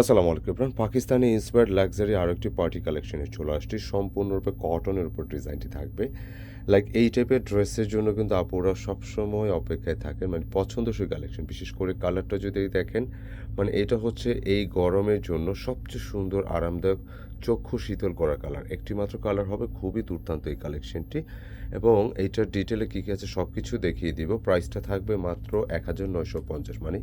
আসসালামু আলাইকুম Imran Pakistani inspired luxury আরও একটি পার্টি কালেকশনে চলে আসছি। সম্পূর্ণরূপে কটনের উপর ডিজাইনটি থাকবে। লাইক এই টাইপের ড্রেসের জন্য কিন্তু আপুরা সবসময় অপেক্ষায় থাকেন। মানে পছন্দসই কালেকশন বিশেষ করে কালারটা যদি দেখেন মানে এটা হচ্ছে এই গরমের জন্য সবচেয়ে সুন্দর, আরামদায়ক, চক্ষু শীতল করা কালার একটি মাত্র কালার হবে খুবই দুর্দান্ত এই কালেকশনটি এবং এইটার ডিটেলে কী কী আছে সব কিছু দেখিয়ে দিব। প্রাইসটা থাকবে মাত্র এক হাজার নয়শো পঞ্চাশ। মানে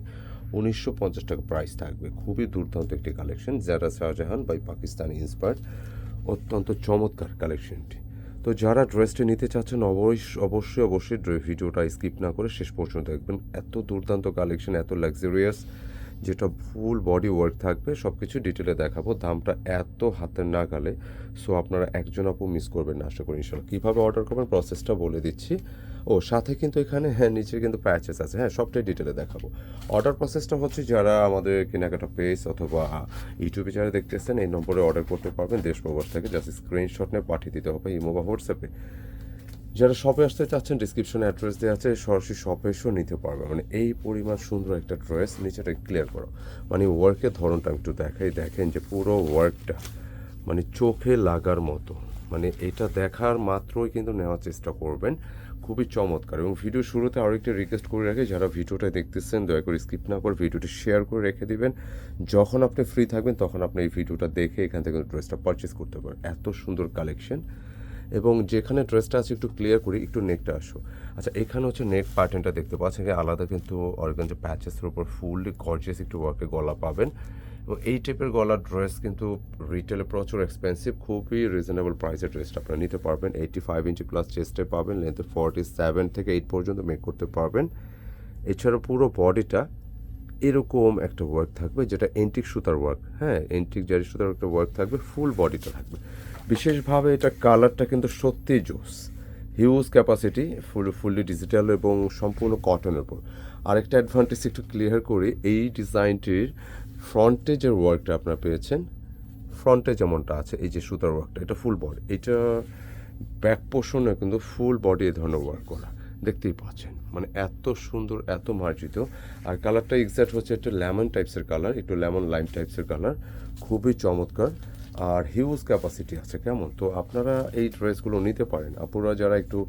উনিশশো পঞ্চাশ টাকা প্রাইস থাকবে। খুবই দুর্দান্ত একটি কালেকশন যারা শাহজাহান বাই পাকিস্তানি ইন্সপায়ার্ড অত্যন্ত চমৎকার কালেকশনটি তো যারা ড্রেসটি নিতে চাচ্ছেন, অবশ্যই অবশ্যই অবশ্যই ভিডিওটা স্কিপ না করে শেষ পর্যন্ত দেখবেন। এত দুর্দান্ত কালেকশন এত লাক্সারিয়াস যেটা ফুল বডি ওয়ার্ক থাকবে। সব কিছু ডিটেলে দেখাবো। দামটা এত হাতের নাগালে। সো আপনারা একজন আপু মিস করবেন না, আশা করি ইনশাল্লাহ কীভাবে অর্ডার করবেন? প্রসেসটা বলে দিচ্ছি। ও সাথে কিন্তু এখানে হ্যাঁ নিচে কিন্তু প্যাচেস আছে। হ্যাঁ সবটাই ডিটেলে দেখাবো। অর্ডার প্রসেসটা হচ্ছে যারা আমাদের কেনাকাটা পেজ অথবা ইউটিউবে যারা দেখতেছেন, এই নম্বরে অর্ডার করতে পারবেন। দেশ প্রবাস থেকে জাস্ট স্ক্রিনশট নিয়ে পাঠিয়ে দিতে হবে ইমো বা হোয়াটসঅ্যাপে যারা শপে আসতে চাচ্ছেন ডিসক্রিপশনে অ্যাড্রেস দেওয়া আছে, সরাসরি শপে এসেও নিতে পারবে মানে এই পরিমাণ সুন্দর একটা ড্রেস নিচেটা ক্লিয়ার করো। মানে ওয়ার্কের ধরনটা একটু দেখাই, দেখেন যে পুরো ওয়ার্কটা মানে চোখে লাগার মতো। মানে এটা দেখার মাত্রই কিন্তু নেওয়ার চেষ্টা করবেন। খুবই চমৎকার এবং ভিডিও শুরুতে আরও একটা রিকোয়েস্ট করে রাখি, যারা ভিডিওটা দেখতেছেন, দয়া করে স্কিপ না করে ভিডিওটি শেয়ার করে রেখে দিবেন। যখন আপনি ফ্রি থাকবেন, তখন আপনি এই ভিডিওটা দেখে এখান থেকে ড্রেসটা পারচেস করতে পারেন। এত সুন্দর কালেকশন এবং যেখানে ড্রেসটা আছে, একটু ক্লিয়ার করি, একটু নেকটা আসো। আচ্ছা এখানে হচ্ছে নেক প্যাটার্নটা দেখতে পাচ্ছেন। আলাদা কিন্তু অর্গানজে প্যাচেসের উপর ফুললি গর্জিয়াস একটু ওয়ার্কে গলা পাবেন। এবং এই টাইপের গলার ড্রেস কিন্তু রিটেলে প্রচুর এক্সপেন্সিভ খুবই রিজনেবল প্রাইসের ড্রেসটা আপনারা নিতে পারবেন। এইটি ফাইভ ইঞ্চি প্লাস চেস্টে পাবেন লেন্থে ফর্টি সেভেন থেকে এইট পর্যন্ত মেক করতে পারবেন। এছাড়া পুরো বডিটা এরকম একটা ওয়ার্ক থাকবে, যেটা এন্টিক সুতার ওয়ার্ক হ্যাঁ এন্টিক জারি সুতার একটা ওয়ার্ক থাকবে ফুল বডিটা থাকবে। বিশেষভাবে এটা কালারটা কিন্তু সত্যি জোস huge capacity full fully digital এবং সম্পূর্ণ কটনের উপর। আরেকটা অ্যাডভান্টেজ একটু ক্লিয়ার করি, এই ডিজাইনটির ফ্রন্টে যে ওয়ার্কটা আপনারা পেয়েছেন। ফ্রন্টে যেমনটা আছে, এই যে সুতার ওয়ার্কটা এটা ফুল বডি এটা ব্যাক পোর্শনে কিন্তু ফুল বডি এ ধরনের ওয়ার্ক করা। দেখতেই পাচ্ছেন মানে এত সুন্দর, এত মার্জিত। আর কালারটা এক্স্যাক্ট হচ্ছে একটা লেমন টাইপসের কালার একটু লেমন লাইম টাইপসের কালার খুবই চমৎকার। আর হিউজ ক্যাপাসিটি আছে, কেমন? তো আপনারা এই ড্রেসগুলো নিতে পারেন। আপনারা যারা একটু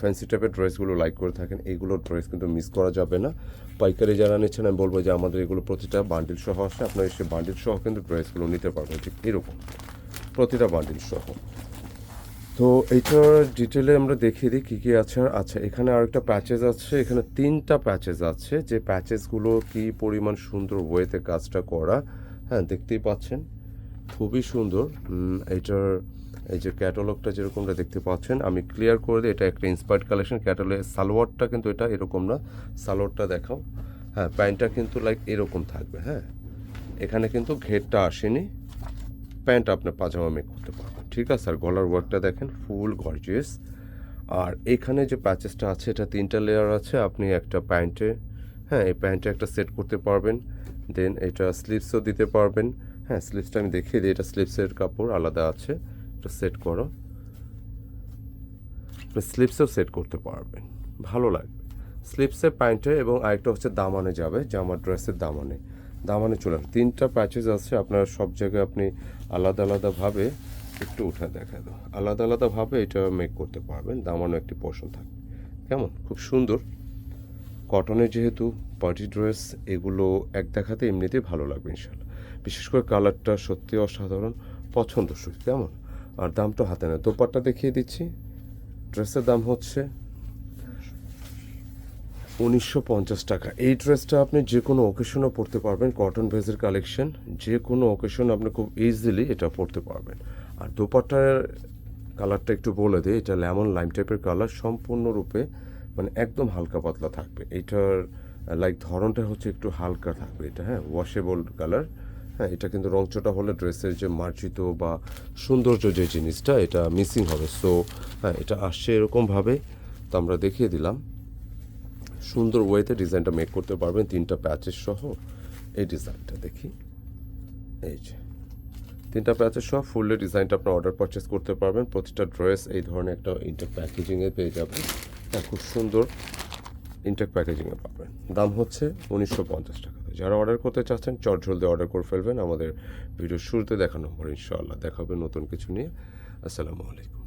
ফ্যান্সি টাইপের ড্রেসগুলো লাইক করে থাকেন এইগুলো ড্রেস কিন্তু মিস করা যাবে না। পাইকারি যারা নিচ্ছেন, আমি বলব যে আমাদের এগুলো প্রতিটা বান্ডিল সহ আসে আপনারা এসে বান্ডিল সহ কিন্তু ড্রেসগুলো নিতে পারবেন, ঠিক এরকম। প্রতিটা বান্ডিল সহ। তো এইটার ডিটেলে আমরা দেখিয়ে দিই কী কী আছে। আচ্ছা এখানে আরেকটা প্যাচেজ আছে, এখানে তিনটা প্যাচেজ আছে। যে প্যাচেসগুলো কি পরিমাণ সুন্দর ওয়েতে কাজটা করা হ্যাঁ দেখতেই পাচ্ছেন। খুবই সুন্দর। উম, এইটার এই যে ক্যাটালগটা যেরকমটা দেখতে পাচ্ছেন আমি ক্লিয়ার করে দিই এটা একটা ইন্সপায়ার্ড কালেকশন ক্যাটালগে সালোয়ারটা কিন্তু এটা এরকম না। সালোয়ারটা দেখাও। হ্যাঁ প্যান্টটা কিন্তু লাইক এরকম থাকবে হ্যাঁ। এখানে কিন্তু ঘেরটা আসেনি। প্যান্ট আপনি পাজামা মেক করতে পারবেন। ঠিক আছে? আর গলার ওয়ার্কটা দেখেন ফুল গর্জিয়াস আর এখানে যে প্যাচেসটা আছে এটা তিনটা লেয়ার আছে। আপনি একটা প্যান্টে হ্যাঁ এই প্যান্টে একটা সেট করতে পারবেন। দেন এটা স্লিভসও দিতে পারবেন। হ্যাঁ স্লিভসটা আমি দেখিয়ে দিই। এটা স্লিভসের কাপড় আলাদা আছে। এটা সেট করো। স্লিভসও সেট করতে পারবেন। ভালো লাগবে। স্লিভসের প্যান্টে এবং আরেকটা হচ্ছে দামানে যাবে জামার ড্রেসের দামানে। দামানে চলে আসবে তিনটা প্যাচেস আছে। আপনার সব জায়গায় আপনি আলাদা আলাদাভাবে একটু উঠে দেখা দাও। আলাদা আলাদাভাবে এটা মেক করতে পারবেন। দামানো একটি পোর্শন থাকবে। কেমন? খুব সুন্দর। কটনের যেহেতু পার্টি ড্রেস এগুলো এক দেখাতে এমনিতেই ভালো লাগবে ইনশাল্লাহ বিশেষ করে কালারটা সত্যি অসাধারণ, পছন্দ পছন্দসই কেমন? আর দামটা হাতে নেয় দোপাট্টা দেখিয়ে দিচ্ছি। ড্রেসের দাম হচ্ছে উনিশশো পঞ্চাশ টাকা। এই ড্রেসটা আপনি যে কোনো ওকেশনে পরতে পারবেন। কটন বেজের কালেকশন যে কোনো ওকেশন আপনি খুব ইজিলি এটা পরতে পারবেন। আর দোপাট্টার কালারটা একটু বলে দিই, এটা লেমন লাইম টাইপের কালার সম্পূর্ণরূপে মানে একদম হালকা পাতলা থাকবে। এটার লাইক ধরনটা হচ্ছে একটু হালকা থাকবে এটা হ্যাঁ? ওয়াশেবল কালার হ্যাঁ? এটা কিন্তু রংচটা হলে ড্রেসের যে মার্জিত বা সৌন্দর্য যে জিনিসটা, এটা মিসিং হবে। সো হ্যাঁ এটা আসছে এরকমভাবে। তো আমরা দেখিয়ে দিলাম। সুন্দর ওয়েতে ডিজাইনটা মেক করতে পারবেন তিনটা প্যাচেস সহ। এই ডিজাইনটা দেখি। এই যে, তিনটা প্যাচেস সহ ফুললি ডিজাইনটা আপনার অর্ডার পারচেস করতে পারবেন। প্রতিটা ড্রেস এই ধরনের একটা ইন্টার প্যাকেজিংয়ে পেয়ে যাবেন। খুব সুন্দর ইন্টেক প্যাকেজিংয়ে পাবেন। দাম হচ্ছে উনিশশো পঞ্চাশ টাকা। যারা অর্ডার করতে চাচ্ছেন, চট জলদি অর্ডার করে ফেলবেন। আমাদের ভিডিও শুরুতে দেখানো নম্বর ইনশাআল্লাহ দেখা হবে নতুন কিছু নিয়ে। আসসালামু আলাইকুম।